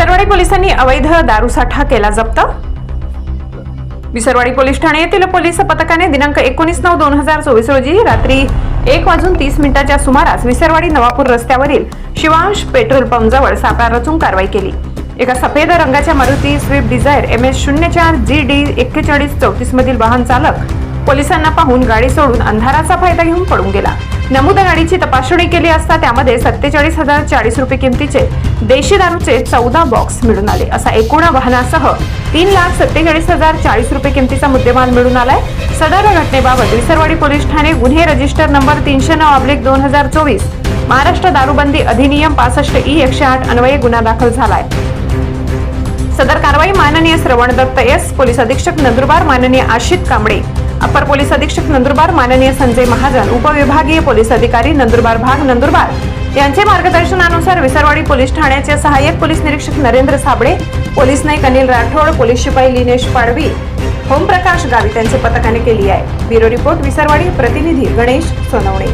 विसरवाडी पोलिसांनी अवैध दारूसाठा केला जप्त? विसरवाडी पोलीस ठाणे येथील पोलीस पथकाने दिनांक एकोणीस नऊ दोन हजार चोवीस रोजी रात्री एक वाजून तीस मिनिटाच्या सुमारास विसरवाडी नवापूर रस्त्यावरील शिवांश पेट्रोल पंप जवळ सापळा रचून कारवाई केली. एका सफेद रंगाच्या Maruti Swift Dzire M S शून्य चार जी डी एक्केचाळीस चौतीस मधील वाहन चालक पोलिसांना पाहून गाडी सोडून अंधाराचा फायदा घेऊन पळून गेला. नमूद गाडीची तपासणी केली असता त्यामध्ये सत्तेचाळीस हजार चाळीस रुपये किमतीचे देशी दारूचे चौदा बॉक्स मिळून आले. असा एकूण वाहनासह तीन लाख सत्तेचाळीस हजार चाळीस रुपये किमतीचा मुद्देमाल मिळून आलाय. सदर घटनेबाबत विसरवाडी पोलीस ठाणे गुन्हे रजिस्टर नंबर तीनशे नऊ अब्लिक दोन हजार चोवीस महाराष्ट्र दारूबंदी अधिनियम पासष्ट ई एकशे आठ अन्वये गुन्हा दाखल झालाय. सदर कारवाई माननीय श्रवण दत्त एस पोलीस अधीक्षक नंदुरबार माननीय आशित कांबळे. अपर पोलीस अधीक्षक नंदुरबार माननीय संजय महाजन उपविभागीय पोलीस अधिकारी नंदुरबार भाग नंदुरबार. यांचे मार्गदर्शनानुसार विसरवाडी पोलीस ठाण्याचे सहाय्यक पोलीस निरीक्षक नरेंद्र साबळे पोलीस नाईक अनिल राठोड पोलीस शिपाई लिनेश पाडवी ओमप्रकाश गावित यांचे पथकाने केली आहे. ब्युरो रिपोर्ट विसरवाडी प्रतिनिधी गणेश सोनवणे.